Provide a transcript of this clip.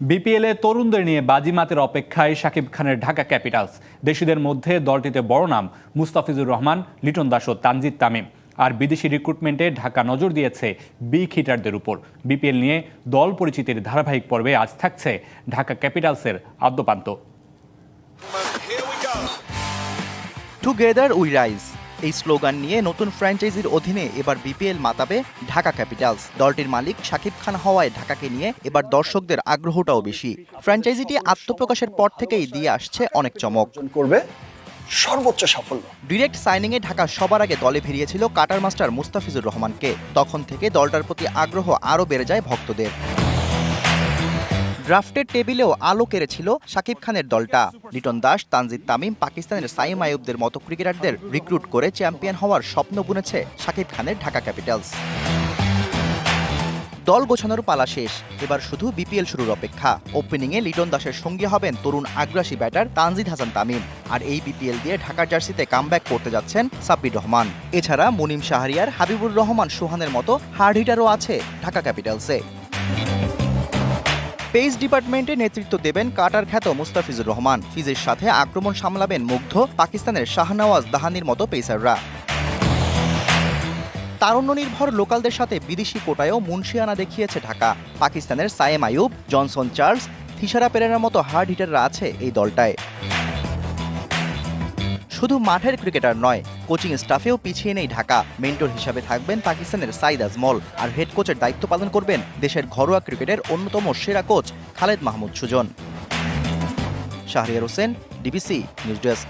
বিপিএলে তরুণদের নিয়ে বাজিমাতের অপেক্ষায় শাকিব খানের ঢাকা ক্যাপিটালস। দেশিদের মধ্যে দলটিতে বড় নাম মুস্তাফিজুর রহমান, লিটন দাস ও তানজিদ তামিম। আর বিদেশি রিক্রুটমেন্টে ঢাকা নজর দিয়েছে বিগ হিটারদের উপর বিপিএল নিয়ে দল পরিচিতির ধারাবাহিক পর্বে আজ থাকছে ঢাকা ক্যাপিটালসের আদ্যপান্ত। টুগেদার উই রাইজ এই স্লোগান নিয়ে নতুন ফ্র্যাঞ্চাইজির অধীনে এবার বিপিএল মাতাবে ঢাকা ক্যাপিটালস। দলটির মালিক শাকিব খান হওয়ায় ঢাকাকে নিয়ে এবার দর্শকদের আগ্রহটাও বেশি। ফ্র্যাঞ্চাইজিটি আত্মপ্রকাশের পর থেকেই দিয়ে আসছে অনেক চমক। করবে সর্বোচ্চ সাফল্য। ডিরেক্ট সাইনিংয়ে ঢাকা সবার আগে দলে ভিড়িয়েছিল কাটার মাস্টার মুস্তাফিজুর রহমানকে। তখন থেকে দলটার প্রতি আগ্রহ আরও বেড়ে যায় ভক্তদের। ড্রাফটের টেবিলেও আলো কেড়েছিল শাকিব খানের দলটা। লিটন দাস, তানজিদ তামিম, পাকিস্তানের সাইম আয়ুবদের মতো ক্রিকেটারদের রিক্রুট করে চ্যাম্পিয়ন হওয়ার স্বপ্ন বুনেছে শাকিব খানের ঢাকা ক্যাপিটালস। দল গোছানোর পালা শেষ। এবার শুধু বিপিএল শুরুর অপেক্ষা। ওপেনিংয়ে লিটন দাসের সঙ্গী হবেন তরুণ আগ্রাসী ব্যাটার তানজিদ হাসান তামিম। আর এই বিপিএল দিয়ে ঢাকার জার্সিতে কামব্যাক করতে যাচ্ছেন সাব্বির রহমান। এছাড়া মুনিম শাহরিয়ার, হাবিবুর রহমান সোহানের মতো হার্ড হিটারও আছে ঢাকা ক্যাপিটালসে। পেস ডিপার্টমেন্টে নেতৃত্ব দেবেন কাটার খ্যাত মুস্তাফিজুর রহমান। ফিজের সাথে আক্রমণ সামলাবেন মুগ্ধ পাকিস্তানের শাহনওয়াজ দাহানির মতো পেসাররা। তারুণ্য নির্ভর লোকালদের সাথে বিদেশি কোটায়ও মুন্সিয়ানা দেখিয়েছে ঢাকা। পাকিস্তানের সায়েম আয়ুব জনসন চার্লস, থিসারা পেরেরার মতো হার্ড হিটাররা আছে এই দলটায়। শুধু মাঠের ক্রিকেটার নয়, কোচিং স্টাফেও পিছিয়ে নেই ঢাকা। মেন্টর হিসাবে থাকবেন পাকিস্তানের সাইদ আজমল আর হেড কোচের দায়িত্ব পালন করবেন দেশের ঘরোয়া ক্রিকেটের অন্যতম সেরা coach Khaled Mahmud Sujon. Shahriar Hossain DBC news desk